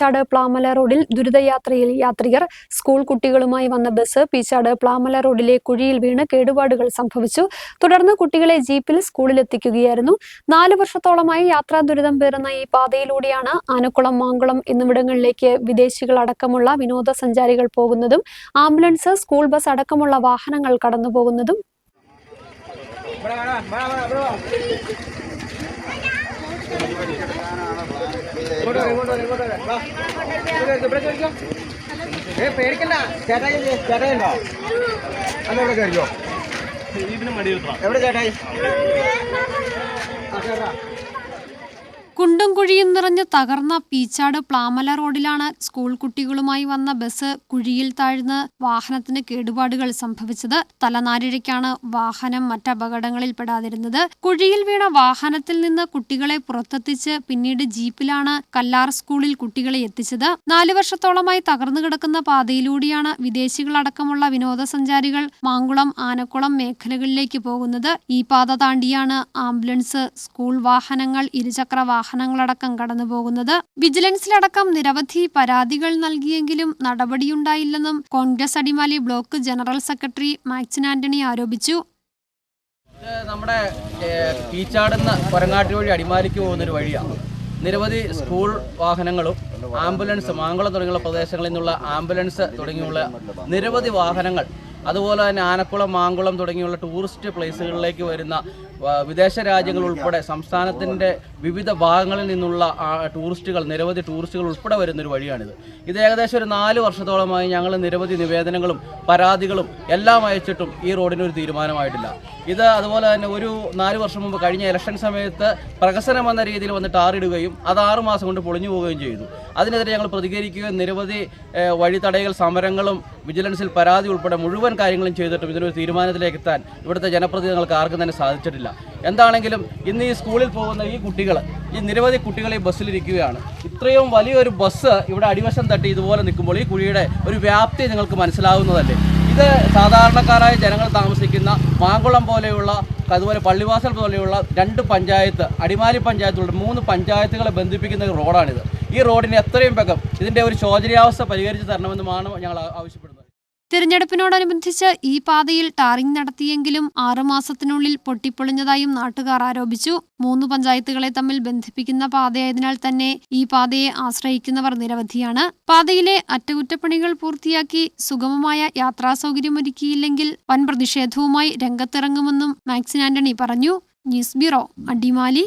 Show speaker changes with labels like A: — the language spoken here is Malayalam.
A: പീച്ചാട് പ്ലാമല റോഡിൽ ദുരിതയാത്രയിൽ യാത്രികർ സ്കൂൾ കുട്ടികളുമായി വന്ന ബസ് പീച്ചാട് പ്ലാമല റോഡിലെ കുഴിയിൽ വീണ് കേടുപാടുകൾ സംഭവിച്ചു. തുടർന്ന് കുട്ടികളെ ജീപ്പിൽ സ്കൂളിലെത്തിക്കുകയായിരുന്നു. നാല് വർഷത്തോളമായി യാത്രാ ദുരിതം പേറുന്ന ഈ പാതയിലൂടെയാണ് ആനക്കുളം മാങ്കുളം എന്നിവിടങ്ങളിലേക്ക് വിദേശികൾ അടക്കമുള്ള വിനോദസഞ്ചാരികൾ പോകുന്നതും ആംബുലൻസ് സ്കൂൾ ബസ് അടക്കമുള്ള വാഹനങ്ങൾ കടന്നുപോകുന്നതും.
B: ഏ പേടിക്കണ്ട. ചേട്ടായി? ചേട്ടായി ഉണ്ടോ അന്ന് ഇവിടെ കയറിയോ എവിടെ ചേട്ടായി? ആ, കേറാ.
A: കുണ്ടും കുഴിയും നിറഞ്ഞ് തകർന്ന പീച്ചാട് പ്ലാമല റോഡിലാണ് സ്കൂൾ കുട്ടികളുമായി വന്ന ബസ് കുഴിയിൽ താഴ്ന്ന് വാഹനത്തിന് കേടുപാടുകൾ സംഭവിച്ചത്. തലനാരിഴയ്ക്കാണ് വാഹനം മറ്റപകടങ്ങളിൽ പെടാതിരുന്നത് കുഴിയിൽ വീണ വാഹനത്തിൽ നിന്ന് കുട്ടികളെ പുറത്തെത്തിച്ച് പിന്നീട് ജീപ്പിലാണ് കല്ലാർ സ്കൂളിൽ കുട്ടികളെ എത്തിച്ചത്. നാലു വർഷത്തോളമായി തകർന്നു കിടക്കുന്ന പാതയിലൂടെയാണ് വിദേശികളടക്കമുള്ള വിനോദസഞ്ചാരികൾ മാങ്കുളം ആനക്കുളം മേഖലകളിലേക്ക് പോകുന്നത്. ഈ പാത താണ്ടിയാണ് ആംബുലൻസ് സ്കൂൾ വാഹനങ്ങൾ ഇരുചക്ര വാഹനങ്ങളടക്കം കടന്നു പോകുന്നത് വിജിലൻസിലടക്കം നിരവധി പരാതികൾ നൽകിയെങ്കിലും നടപടിയുണ്ടായില്ലെന്നും Congress Adimali block general secretary Maxin Antony ആരോപിച്ചു.
C: നമ്മുടെ പീച്ചാടുന്ന കൊരങ്ങാട്ടി വഴി അടിമാലിക്ക് പോകുന്നൊരു വഴിയാണ് നിരവധി സ്കൂൾ വാഹനങ്ങളും ആംബുലൻസ് മാങ്കുളം തുടങ്ങിയുള്ള പ്രദേശങ്ങളിൽ നിന്നുള്ള ആംബുലൻസ് തുടങ്ങിയുള്ള നിരവധി വാഹനങ്ങൾ അതുപോലെ തന്നെ ആനക്കുളം മാങ്കുളം തുടങ്ങിയുള്ള ടൂറിസ്റ്റ് പ്ലേസുകളിലേക്ക് വരുന്ന വിദേശ രാജ്യങ്ങൾ ഉൾപ്പെടെ സംസ്ഥാനത്തിന്റെ വിവിധ ഭാഗങ്ങളിൽ നിന്നുള്ള ടൂറിസ്റ്റുകൾ നിരവധി ടൂറിസ്റ്റുകൾ ഉൾപ്പെടെ വരുന്നൊരു വഴിയാണിത്. ഇത് ഏകദേശം ഒരു നാല് വർഷത്തോളമായി ഞങ്ങൾ നിരവധി നിവേദനങ്ങളും പരാതികളും എല്ലാം അയച്ചിട്ടും ഈ റോഡിന് ഒരു തീരുമാനമായിട്ടില്ല. ഇത് അതുപോലെ തന്നെ ഒരു നാല് വർഷം മുമ്പ് കഴിഞ്ഞ ഇലക്ഷൻ സമയത്ത് പ്രഹസനം എന്ന രീതിയിൽ വന്ന് ടാറിടുകയും അത് ആറ് മാസം കൊണ്ട് പൊളിഞ്ഞു പോവുകയും ചെയ്തു. അതിനെതിരെ ഞങ്ങൾ പ്രതികരിക്കുകയും നിരവധി ഏഹ്, വഴിതടയൽ സമരങ്ങളും വിജിലൻസിൽ പരാതി ഉൾപ്പെടെ മുഴുവൻ കാര്യങ്ങളും ചെയ്തിട്ടും ഇതിനൊരു തീരുമാനത്തിലേക്ക് എത്താൻ ഇവിടുത്തെ ജനപ്രതിനിധികൾക്ക് ആർക്കും തന്നെ സാധിച്ചിട്ടില്ല. എന്താണെങ്കിലും ഇന്ന് ഈ സ്കൂളിൽ പോകുന്ന ഈ കുട്ടികൾ ഈ നിരവധി കുട്ടികൾ ഈ ബസ്സിലിരിക്കുകയാണ് ഇത്രയും വലിയൊരു ബസ് ഇവിടെ അടിവശം തട്ടി ഇതുപോലെ നിൽക്കുമ്പോൾ ഈ കുഴിയുടെ ഒരു വ്യാപ്തി നിങ്ങൾക്ക് മനസ്സിലാവുന്നതല്ലേ? ഇത് സാധാരണക്കാരായ ജനങ്ങൾ താമസിക്കുന്ന മാങ്കുളം പോലെയുള്ള അതുപോലെ പള്ളിവാസൽ പോലെയുള്ള രണ്ട് പഞ്ചായത്ത് അടിമാലി പഞ്ചായത്തുള്ള മൂന്ന് പഞ്ചായത്തുകളെ ബന്ധിപ്പിക്കുന്ന റോഡാണിത്. ഈ റോഡിന് എത്രയും വേഗം ഇതിന്റെ ഒരു ശോചനീയാവസ്ഥ പരിഹരിച്ച് തരണമെന്നുമാണ് ഞങ്ങൾ ആവശ്യപ്പെടുന്നത്
A: തിരഞ്ഞെടുപ്പിനോടനുബന്ധിച്ച് ഈ പാതയിൽ ടാറിംഗ് നടത്തിയെങ്കിലും ആറുമാസത്തിനുള്ളിൽ പൊട്ടിപ്പൊളിഞ്ഞതായും നാട്ടുകാർ ആരോപിച്ചു. മൂന്ന് പഞ്ചായത്തുകളെ തമ്മിൽ ബന്ധിപ്പിക്കുന്ന പാതയായതിനാൽ തന്നെ ഈ പാതയെ ആശ്രയിക്കുന്നവർ നിരവധിയാണ്. പാതയിലെ അറ്റകുറ്റപ്പണികൾ പൂർത്തിയാക്കി സുഗമമായ യാത്രാ യാത്രാസൗകര്യമൊരുക്കിയില്ലെങ്കിൽ വൻ പ്രതിഷേധവുമായി രംഗത്തിറങ്ങുമെന്നും മാക്സിൻ ആന്റണി പറഞ്ഞു. News bureau Adimali.